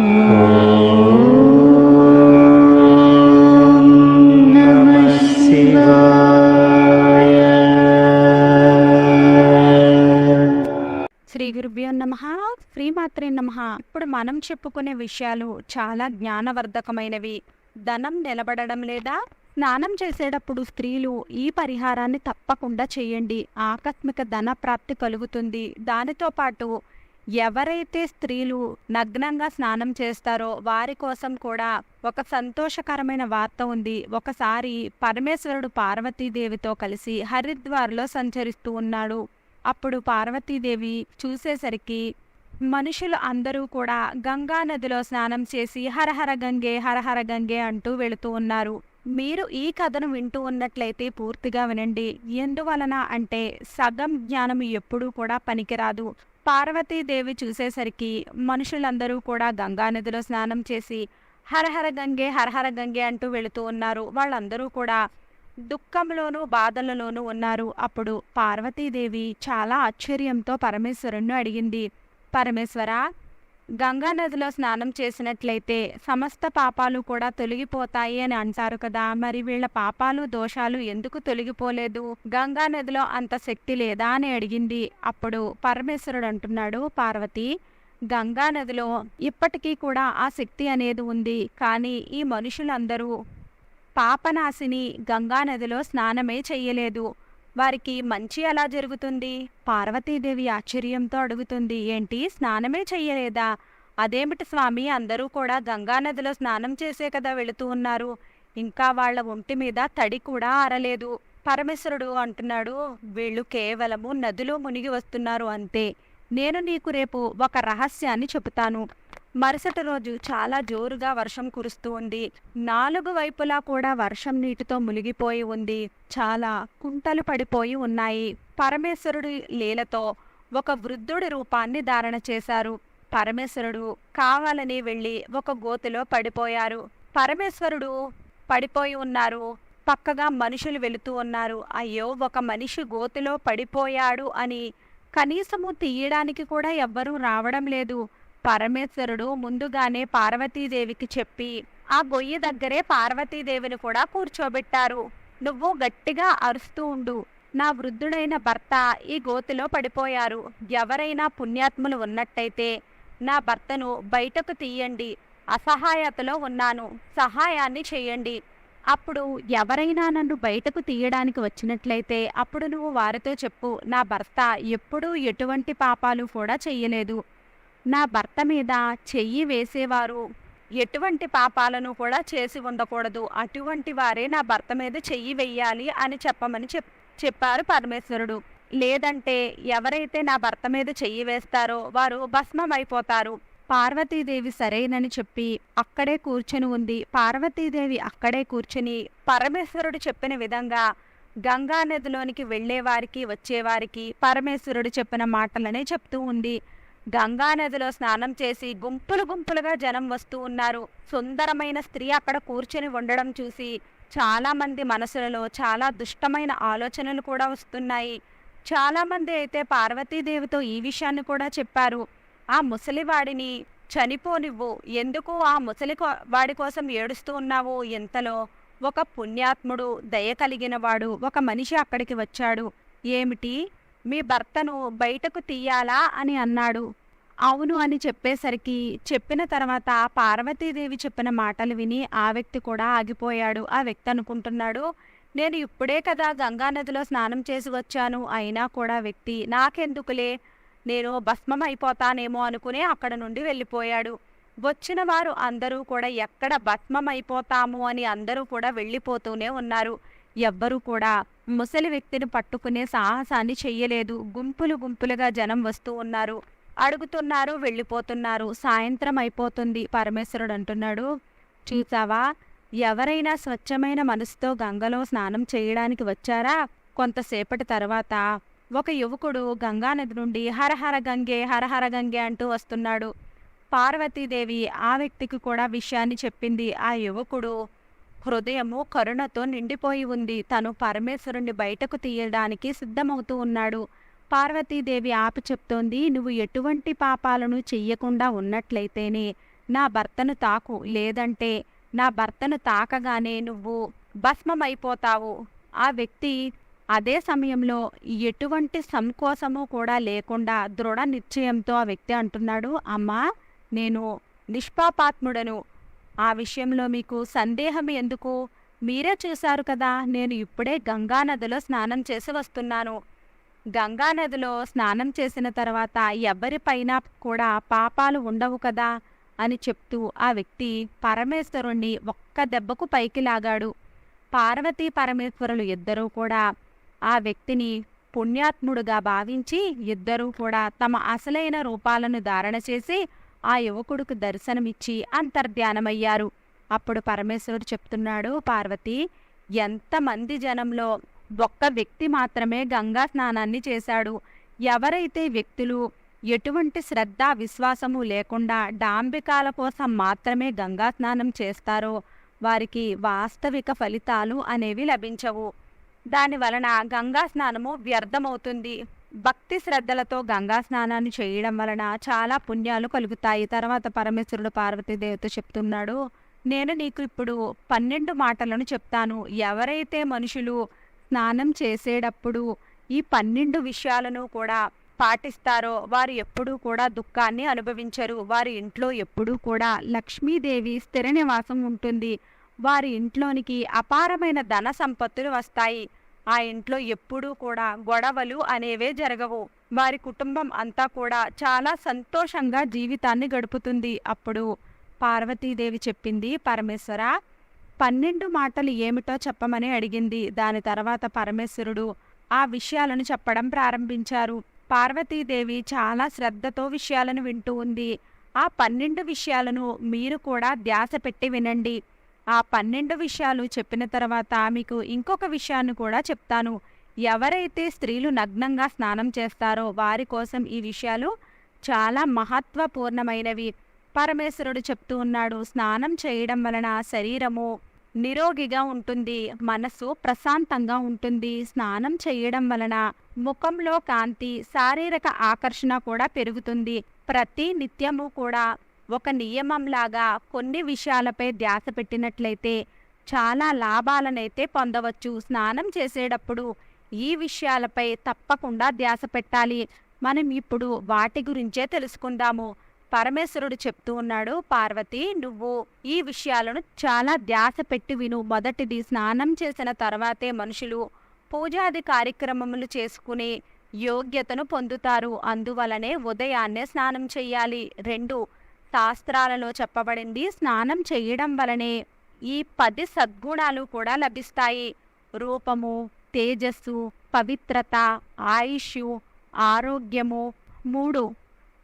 నమః శ్రీ గురుభ్యో నమ. శ్రీమాత్రే నమ. ఇప్పుడు మనం చెప్పుకునే విషయాలు చాలా జ్ఞానవర్ధకమైనవి. ధనం నిలబడడం లేదా స్నానం చేసేటప్పుడు స్త్రీలు ఈ పరిహారాన్ని తప్పకుండా చేయండి. ఆకస్మిక ధన ప్రాప్తి కలుగుతుంది. దానితో పాటు ఎవరైతే స్త్రీలు నగ్నంగా స్నానం చేస్తారో వారి కోసం కూడా ఒక సంతోషకరమైన వార్త ఉంది. ఒకసారి పరమేశ్వరుడు పార్వతీదేవితో కలిసి హరిద్వార్లో సంచరిస్తూ ఉన్నాడు. అప్పుడు పార్వతీదేవి చూసేసరికి మనుషులు అందరూ కూడా గంగా నదిలో స్నానం చేసి హరహర గంగే హరహర గంగే అంటూ వెళుతూ ఉన్నారు. మీరు ఈ కథను వింటూ ఉన్నట్లయితే పూర్తిగా వినండి. ఎందువలన అంటే సగం జ్ఞానం ఎప్పుడూ కూడా పనికిరాదు. పార్వతీదేవి చూసేసరికి మనుషులందరూ కూడా గంగా నదిలో స్నానం చేసి హరహర గంగే హరహర గంగే అంటూ వెళుతూ ఉన్నారు. వాళ్ళందరూ కూడా దుఃఖంలోనూ బాధలలోనూ ఉన్నారు. అప్పుడు పార్వతీదేవి చాలా ఆశ్చర్యంతో పరమేశ్వరుణ్ణి అడిగింది. పరమేశ్వర గంగా నదిలో స్నానం చేసినట్లయితే సమస్త పాపాలు కూడా తొలగిపోతాయి అని అంటారు కదా. మరి వీళ్ళ పాపాలు దోషాలు ఎందుకు తొలగిపోలేదు? గంగా నదిలో అంత శక్తి లేదా అని అడిగింది. అప్పుడు పరమేశ్వరుడు అంటున్నాడు పార్వతి గంగా నదిలో ఇప్పటికీ కూడా ఆ శక్తి అనేది ఉంది. కానీ ఈ మనుషులందరూ పాపనాశిని గంగా నదిలో స్నానమే చెయ్యలేదు. వారికి మంచి ఎలా జరుగుతుంది? పార్వతీదేవి ఆశ్చర్యంతో అడుగుతుంది ఏంటి స్నానమే చెయ్యలేదా? అదేమిటి స్వామి అందరూ కూడా గంగా నదిలో స్నానం చేసే కదా వెళుతూ ఉన్నారు. ఇంకా వాళ్ళ ఒంటి మీద తడి కూడా ఆరలేదు. పరమేశ్వరుడు అంటున్నాడు వీళ్ళు కేవలము నదిలో మునిగి వస్తున్నారు అంతే. నేను నీకు రేపు ఒక రహస్యాన్ని చెబుతాను. మరుసటి రోజు చాలా జోరుగా వర్షం కురుస్తూ ఉంది. నాలుగు వైపులా కూడా వర్షం నీటితో మునిగిపోయి ఉంది. చాలా కుంటలు పడిపోయి ఉన్నాయి. పరమేశ్వరుడి లీలతో ఒక వృద్ధుడి రూపాన్ని ధారణ చేశారు. పరమేశ్వరుడు కావాలని వెళ్ళి ఒక గోతిలో పడిపోయారు. పరమేశ్వరుడు పడిపోయి ఉన్నారు. పక్కగా మనుషులు వెళుతూ ఉన్నారు. అయ్యో ఒక మనిషి గోతిలో పడిపోయాడు అని కనీసము తీయడానికి కూడా ఎవ్వరూ రావడం లేదు. పరమేశ్వరుడు ముందుగానే పార్వతీదేవికి చెప్పి ఆ గొయ్యి దగ్గరే పార్వతీదేవిని కూడా కూర్చోబెట్టారు. నువ్వు గట్టిగా అరుస్తూ ఉండు. నా వృద్ధుడైన భర్త ఈ గోతిలో పడిపోయారు. ఎవరైనా పుణ్యాత్ములు ఉన్నట్టయితే నా భర్తను బయటకు తీయండి. అసహాయతలో ఉన్నాను. సహాయాన్ని చేయండి. అప్పుడు ఎవరైనా నన్ను బయటకు తీయడానికి వచ్చినట్లయితే అప్పుడు నువ్వు వారితో చెప్పు నా భర్త ఎప్పుడూ ఎటువంటి పాపాలు కూడా చెయ్యలేదు నా భర్త మీద చెయ్యి వేసేవారు. ఎటువంటి పాపాలను కూడా చేసి ఉండకూడదు. అటువంటి వారే నా భర్త మీద చెయ్యి వెయ్యాలి అని చెప్పమని చెప్ చెప్పారు పరమేశ్వరుడు. లేదంటే ఎవరైతే నా భర్త మీద చెయ్యి వేస్తారో వారు భస్మమైపోతారు. పార్వతీదేవి సరేనని చెప్పి అక్కడే కూర్చొని ఉంది. పార్వతీదేవి అక్కడే కూర్చుని పరమేశ్వరుడు చెప్పిన విధంగా గంగా నదిలోనికి వెళ్ళేవారికి వచ్చేవారికి పరమేశ్వరుడు చెప్పిన మాటలనే చెప్తూ ఉంది. గంగా నదిలో స్నానం చేసి గుంపులు గుంపులుగా జనం వస్తూ ఉన్నారు. సుందరమైన స్త్రీ అక్కడ కూర్చొని ఉండడం చూసి చాలామంది మనసులలో చాలా దుష్టమైన ఆలోచనలు కూడా వస్తున్నాయి. చాలామంది అయితే పార్వతీదేవితో ఈ విషయాన్ని కూడా చెప్పారు. ఆ ముసలివాడిని చనిపోనివ్వు. ఎందుకు ఆ ముసలి వాడి కోసం ఏడుస్తూ ఉన్నావు? ఎంతలో? ఒక పుణ్యాత్ముడు దయ కలిగిన వాడు ఒక మనిషి అక్కడికి వచ్చాడు. ఏమిటి? మీ భర్తను బయటకు తీయాలా? అని అన్నాడు. అవును అని చెప్పేసరికి చెప్పిన తర్వాత పార్వతీదేవి చెప్పిన మాటలు విని ఆ వ్యక్తి కూడా ఆగిపోయాడు. ఆ వ్యక్తి అనుకుంటున్నాడు నేను ఇప్పుడే కదా గంగానదిలో స్నానం చేసి వచ్చాను. అయినా కూడా వ్యక్తి నాకెందుకులే? నేను భస్మం అయిపోతానేమో అనుకునే అక్కడ నుండి వెళ్ళిపోయాడు. వచ్చిన వారు అందరూ కూడా ఎక్కడ భస్మం అయిపోతాము అని అందరూ కూడా వెళ్ళిపోతూనే ఉన్నారు. ఎవ్వరూ కూడా ముసలి వ్యక్తిని పట్టుకునే సాహసాన్ని చెయ్యలేదు. గుంపులు గుంపులుగా జనం వస్తూ ఉన్నారు. అడుగుతున్నారు వెళ్ళిపోతున్నారు. సాయంత్రం అయిపోతుంది. పరమేశ్వరుడు అంటున్నాడు. చూసావా? ఎవరైనా స్వచ్ఛమైన మనసుతో గంగలో స్నానం చేయడానికి వచ్చారా? కొంతసేపటి తర్వాత ఒక యువకుడు గంగానది నుండి హరహర గంగే హరహర గంగే అంటూ వస్తున్నాడు. పార్వతీదేవి ఆ వ్యక్తికి కూడా విషయాన్ని చెప్పింది. ఆ యువకుడు హృదయము కరుణతో నిండిపోయి ఉంది. తను పరమేశ్వరుణ్ణి బయటకు తీయడానికి సిద్ధమవుతూ ఉన్నాడు. పార్వతీదేవి ఆపి చెప్తోంది నువ్వు ఎటువంటి పాపాలను చెయ్యకుండా ఉన్నట్లయితేనే నా భర్తను తాకు లేదంటే నా భర్తను తాకగానే నువ్వు భస్మమైపోతావు. ఆ వ్యక్తి అదే సమయంలో ఎటువంటి సంకోచము కూడా లేకుండా దృఢ నిశ్చయంతో ఆ వ్యక్తి అంటున్నాడు అమ్మా నేను నిష్పాపాత్ముడను. ఆ విషయంలో మీకు సందేహం ఎందుకు? మీరే చూశారు కదా నేను ఇప్పుడే గంగానదిలో స్నానం చేసి వస్తున్నాను. గంగానదిలో స్నానం చేసిన తర్వాత ఎవరిపైన కూడా పాపాలు ఉండవు కదా అని చెప్తూ ఆ వ్యక్తి పరమేశ్వరుణ్ణి ఒక్క దెబ్బకు పైకి లాగాడు. పార్వతీ పరమేశ్వరులు ఇద్దరూ కూడా ఆ వ్యక్తిని పుణ్యాత్ముడుగా భావించి ఇద్దరూ కూడా తమ అసలైన రూపాలను ధారణ చేసి ఆ యువకుడికి దర్శనమిచ్చి అంతర్ధ్యానమయ్యారు. అప్పుడు పరమేశ్వరుడు చెప్తున్నాడు పార్వతి ఎంతమంది జనంలో ఒక్క వ్యక్తి మాత్రమే గంగా స్నానాన్ని చేశాడు. ఎవరైతే వ్యక్తులు ఎటువంటి శ్రద్ధ విశ్వాసము లేకుండా డాంబికాల కోసం మాత్రమే గంగా స్నానం చేస్తారో వారికి వాస్తవిక ఫలితాలు అనేవి లభించవు. దాని వలన గంగా స్నానము వ్యర్థమవుతుంది. భక్తి శ్రద్ధలతో గంగా స్నానాన్ని చేయడం వలన చాలా పుణ్యాలు కలుగుతాయి. తర్వాత పరమేశ్వరుడు పార్వతీదేవితో చెప్తున్నాడు నేను నీకు ఇప్పుడు పన్నెండు మాటలను చెప్తాను. ఎవరైతే మనుషులు స్నానం చేసేటప్పుడు ఈ పన్నెండు విషయాలను కూడా పాటిస్తారో వారు ఎప్పుడూ కూడా దుఃఖాన్ని అనుభవించరు. వారి ఇంట్లో ఎప్పుడూ కూడా లక్ష్మీదేవి స్థిర నివాసం ఉంటుంది. వారి ఇంట్లోనికి అపారమైన ధన సంపత్తులు వస్తాయి. ఆ ఇంట్లో ఎప్పుడూ కూడా గొడవలు అనేవే జరగవు. వారి కుటుంబం అంతా కూడా చాలా సంతోషంగా జీవితాన్ని గడుపుతుంది. అప్పుడు పార్వతీదేవి చెప్పింది పరమేశ్వర పన్నెండు మాటలు ఏమిటో చెప్పమని అడిగింది. దాని తర్వాత పరమేశ్వరుడు ఆ విషయాలను చెప్పడం ప్రారంభించారు. పార్వతీదేవి చాలా శ్రద్ధతో విషయాలను వింటూ ఉంది. ఆ పన్నెండు విషయాలను మీరు కూడా ధ్యాస పెట్టి వినండి. ఆ పన్నెండు విషయాలు చెప్పిన తర్వాత మీకు ఇంకొక విషయాన్ని కూడా చెప్తాను. ఎవరైతే స్త్రీలు నగ్నంగా స్నానం చేస్తారో వారి కోసం ఈ విషయాలు చాలా మహత్వపూర్ణమైనవి. పరమేశ్వరుడు చెప్తూ ఉన్నాడు స్నానం చేయడం వలన శరీరము నిరోగిగా ఉంటుంది. మనసు ప్రశాంతంగా ఉంటుంది. స్నానం చేయడం వలన ముఖంలో కాంతి శారీరక ఆకర్షణ కూడా పెరుగుతుంది. ప్రతి నిత్యము కూడా ఒక నియమంలాగా కొన్ని విషయాలపై ధ్యాస పెట్టినట్లయితే చాలా లాభాలనైతే పొందవచ్చు. స్నానం చేసేటప్పుడు ఈ విషయాలపై తప్పకుండా ధ్యాస పెట్టాలి. మనం ఇప్పుడు వాటి గురించే తెలుసుకుందాము. పరమేశ్వరుడు చెప్తూ ఉన్నాడు పార్వతి నువ్వు ఈ విషయాలను చాలా ధ్యాస పెట్టి విను. మొదటిది స్నానం చేసిన తర్వాతే మనుషులు పూజాది కార్యక్రమములు చేసుకుని యోగ్యతను పొందుతారు. అందువలనే ఉదయాన్నే స్నానం చేయాలి రెండు శాస్త్రాలలో చెప్పబడింది స్నానం చేయడం వలనే ఈ పది సద్గుణాలు కూడా లభిస్తాయి. రూపము తేజస్సు పవిత్రత ఆయుష్ ఆరోగ్యము. మూడు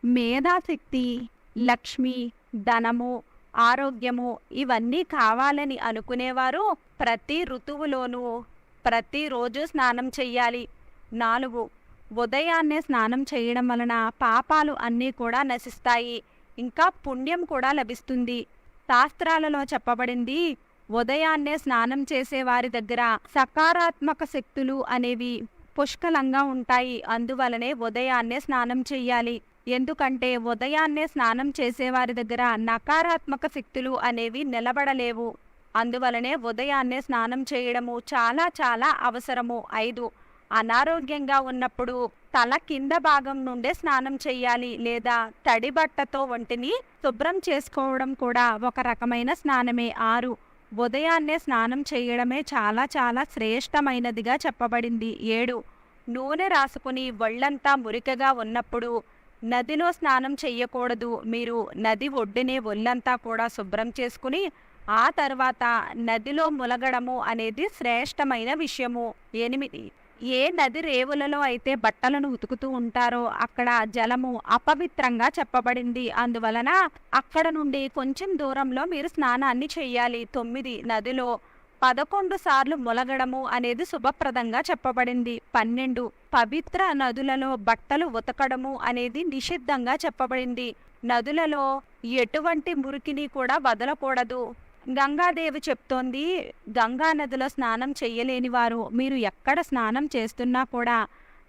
మేధాశక్తి లక్ష్మి ధనము ఆరోగ్యము ఇవన్నీ కావాలని అనుకునేవారు ప్రతి ఋతువులోనూ. ప్రతిరోజు స్నానం చెయ్యాలి. నాలుగు ఉదయాన్నే స్నానం చేయడం వలన పాపాలు అన్నీ కూడా నశిస్తాయి. ఇంకా పుణ్యం కూడా లభిస్తుంది. శాస్త్రాలలో చెప్పబడింది ఉదయాన్నే స్నానం చేసే వారి దగ్గర సకారాత్మక శక్తులు అనేవి పుష్కలంగా ఉంటాయి. అందువలనే ఉదయాన్నే స్నానం చెయ్యాలి. ఎందుకంటే ఉదయాన్నే స్నానం చేసేవారి దగ్గర నకారాత్మక శక్తులు అనేవి నిలబడలేవు. అందువలనే ఉదయాన్నే స్నానం చేయడము చాలా చాలా అవసరము. ఐదు. అనారోగ్యంగా ఉన్నప్పుడు తల కింద భాగం నుండే స్నానం చేయాలి లేదా తడి బట్టతో ఒంటిని శుభ్రం చేసుకోవడం కూడా ఒక రకమైన స్నానమే. ఆరు. ఉదయాన్నే స్నానం చేయడమే చాలా చాలా శ్రేష్టమైనదిగా చెప్పబడింది. ఏడు. నూనె రాసుకుని ఒళ్ళంతా మురికగా ఉన్నప్పుడు నదిలో స్నానం చేయకూడదు మీరు నది ఒడ్డునే ఒళ్ళంతా కూడా శుభ్రం చేసుకుని ఆ తర్వాత నదిలో ములగడము అనేది శ్రేష్టమైన విషయము. ఎనిమిది. ఏ నది రేవులలో అయితే బట్టలను ఉతుకుతూ ఉంటారో అక్కడ జలము అపవిత్రంగా చెప్పబడింది. అందువలన అక్కడ నుండి కొంచెం దూరంలో మీరు స్నానాన్ని చేయాలి తొమ్మిది. నదిలో పదకొండు సార్లు ములగడము అనేది శుభప్రదంగా చెప్పబడింది. పన్నెండు. పవిత్ర నదులలో బట్టలు ఉతకడము అనేది నిషిద్ధంగా చెప్పబడింది. నదులలో ఎటువంటి మురికిని కూడా వదలకూడదు. గంగాదేవి చెప్తోంది గంగా నదిలో స్నానం చెయ్యలేని వారు మీరు ఎక్కడ స్నానం చేస్తున్నా కూడా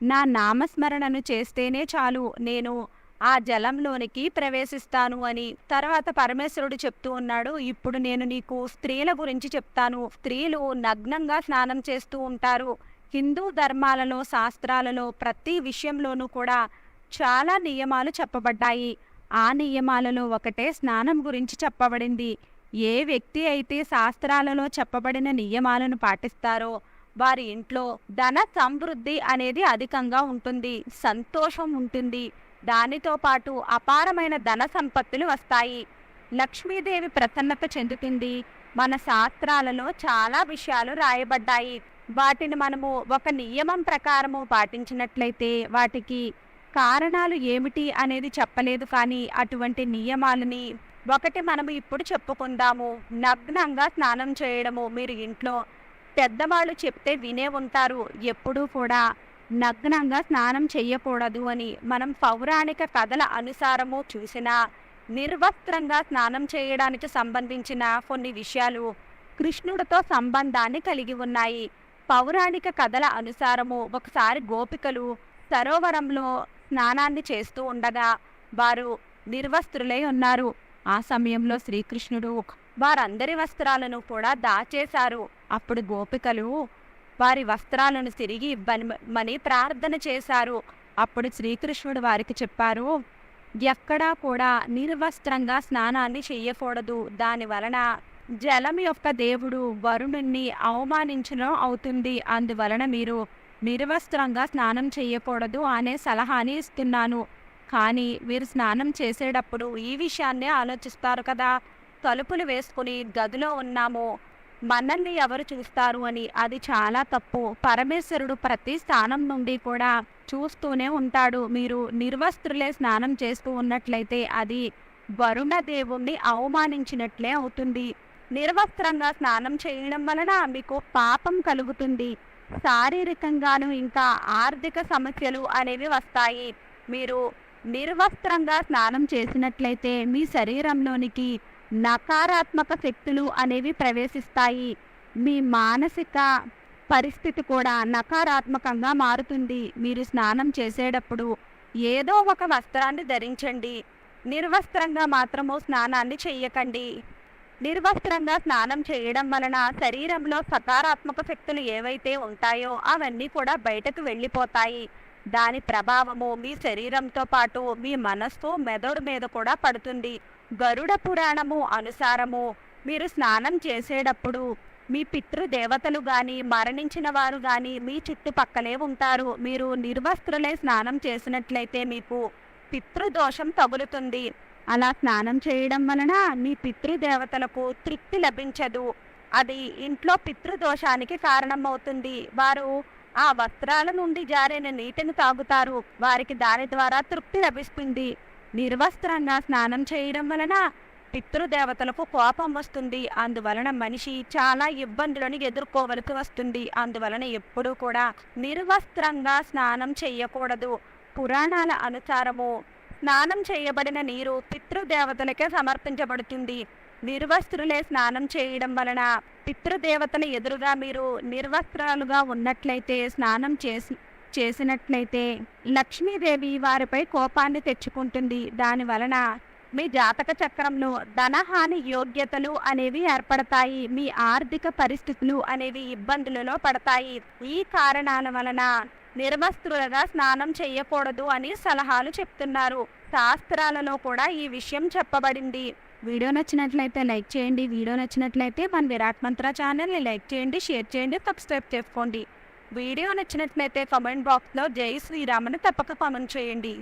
నా నామస్మరణను చేస్తేనే చాలు. నేను ఆ జలంలోనికి ప్రవేశిస్తాను అని. తర్వాత పరమేశ్వరుడు చెప్తూ ఉన్నాడు ఇప్పుడు నేను నీకు స్త్రీల గురించి చెప్తాను. స్త్రీలు నగ్నంగా స్నానం చేస్తూ ఉంటారు. హిందూ ధర్మాలలో శాస్త్రాలలో ప్రతి విషయంలోనూ కూడా చాలా నియమాలు చెప్పబడ్డాయి. ఆ నియమాలలో ఒకటే స్నానం గురించి చెప్పబడింది. ఏ వ్యక్తి అయితే శాస్త్రాలలో చెప్పబడిన నియమాలను పాటిస్తారో వారి ఇంట్లో ధన సమృద్ధి అనేది అధికంగా ఉంటుంది సంతోషం ఉంటుంది. దానితో పాటు అపారమైన ధన సంపత్తులు వస్తాయి. లక్ష్మీదేవి ప్రసన్నత చెందుతుంది. మన శాస్త్రాలలో చాలా విషయాలు రాయబడ్డాయి. వాటిని మనము ఒక నియమం ప్రకారము పాటించినట్లయితే వాటికి కారణాలు ఏమిటి అనేది చెప్పలేదు. కానీ అటువంటి నియమాలని ఒకటి మనము ఇప్పుడు చెప్పుకుందాము. నగ్నంగా స్నానం చేయడము. మీరు ఇంట్లో పెద్దవాళ్ళు చెప్తే వినే ఉంటారు. ఎప్పుడూ కూడా నగ్నంగా స్నానం చేయకూడదు అని మనం పౌరాణిక కథల అనుసారము చూసిన నిర్వస్త్రంగా స్నానం చేయడానికి సంబంధించిన కొన్ని విషయాలు కృష్ణుడితో సంబంధాన్ని కలిగి ఉన్నాయి. పౌరాణిక కథల అనుసారము ఒకసారి గోపికలు సరోవరంలో స్నానాన్ని చేస్తూ ఉండగా వారు నిర్వస్త్రులై ఉన్నారు. ఆ సమయంలో శ్రీకృష్ణుడు వారందరి వస్త్రాలను కూడా దాచేశారు. అప్పుడు గోపికలు వారి వస్త్రాలను తిరిగి ఇవ్వమని ప్రార్థన చేశారు. అప్పుడు శ్రీకృష్ణుడు వారికి చెప్పారు ఎక్కడా కూడా నిర్వస్త్రంగా స్నానాన్ని చేయకూడదు. దాని వలన జలం యొక్క దేవుడు వరుణుణ్ణి అవమానించడం అవుతుంది. అందువలన మీరు నిర్వస్త్రంగా స్నానం చేయకూడదు అనే సలహాని ఇస్తున్నాను. కానీ మీరు స్నానం చేసేటప్పుడు ఈ విషయాన్నే ఆలోచిస్తారు కదా. తలుపులు వేసుకుని గదిలో ఉన్నాము. మనల్ని ఎవరు చూస్తారు అని అది చాలా తప్పు. పరమేశ్వరుడు ప్రతి స్థానం నుండి కూడా చూస్తూనే ఉంటాడు. మీరు నిర్వస్త్రులే స్నానం చేస్తూ ఉన్నట్లయితే అది వరుణ దేవుణ్ణి అవమానించినట్లే అవుతుంది. నిర్వస్త్రంగా స్నానం చేయడం వలన మీకు పాపం కలుగుతుంది. శారీరకంగాను ఇంకా ఆర్థిక సమస్యలు అనేవి వస్తాయి. మీరు నిర్వస్త్రంగా స్నానం చేసినట్లయితే మీ శరీరంలోనికి నకారాత్మక శక్తులు అనేవి ప్రవేశిస్తాయి. మీ మానసిక పరిస్థితి కూడా నకారాత్మకంగా మారుతుంది. మీరు స్నానం చేసేటప్పుడు ఏదో ఒక వస్త్రాన్ని ధరించండి. నిర్వస్త్రంగా మాత్రము స్నానాన్ని చేయకండి నిర్వస్త్రంగా స్నానం చేయడం వలన శరీరంలో సకారాత్మక శక్తులు ఏవైతే ఉంటాయో అవన్నీ కూడా బయటకు వెళ్ళిపోతాయి. దాని ప్రభావము మీ శరీరంతో పాటు మీ మనస్సు మెదడు మీద కూడా పడుతుంది. గరుడ పురాణము అనుసారము మీరు స్నానం చేసేటప్పుడు మీ పితృదేవతలు కానీ మరణించిన వారు కానీ మీ చుట్టుపక్కలే ఉంటారు. మీరు నిర్వస్త్రులే స్నానం చేసినట్లయితే మీకు పితృదోషం తగులుతుంది. అలా స్నానం చేయడం వలన మీ పితృదేవతలకు తృప్తి లభించదు. అది ఇంట్లో పితృదోషానికి కారణమవుతుంది. వారు ఆ వస్త్రాల నుండి జారిన నీటిని తాగుతారు. వారికి దాని ద్వారా తృప్తి లభిస్తుంది. నిర్వస్త్రంగా స్నానం చేయడం వలన పితృదేవతలకు కోపం వస్తుంది. అందువలన మనిషి చాలా ఇబ్బందులను ఎదుర్కోవలసి వస్తుంది. అందువలన ఎప్పుడూ కూడా నిర్వస్త్రంగా స్నానం చేయకూడదు. పురాణాల అనుసారము స్నానం చేయబడిన నీరు పితృదేవతలకే సమర్పించబడుతుంది. నిర్వస్త్రులే స్నానం చేయడం వలన పితృదేవతల ఎదురుగా మీరు నిర్వస్త్రాలుగా ఉన్నట్లయితే స్నానం చేసి చేసినట్లయితే లక్ష్మీదేవి వారిపై కోపాన్ని తెచ్చుకుంటుంది. దాని వలన మీ జాతక చక్రంలో ధనహాని యోగ్యతలు అనేవి ఏర్పడతాయి. మీ ఆర్థిక పరిస్థితులు అనేవి ఇబ్బందులలో పడతాయి. ఈ కారణాల వలన నిర్వస్త్రులుగా స్నానం చేయకూడదు అని సలహాలు చెప్తున్నారు. శాస్త్రాలలో కూడా ఈ విషయం చెప్పబడింది. వీడియో నచ్చినట్లయితే లైక్ చేయండి. వీడియో నచ్చినట్లయితే మన విరాట్ మంత్ర ఛానల్ని లైక్ చేయండి షేర్ చేయండి సబ్స్క్రైబ్ చేసుకోండి. వీడియో నచ్చినట్లయితే కమెంట్ బాక్స్లో జై శ్రీరామ్ అని తప్పక కామెంట్ చేయండి.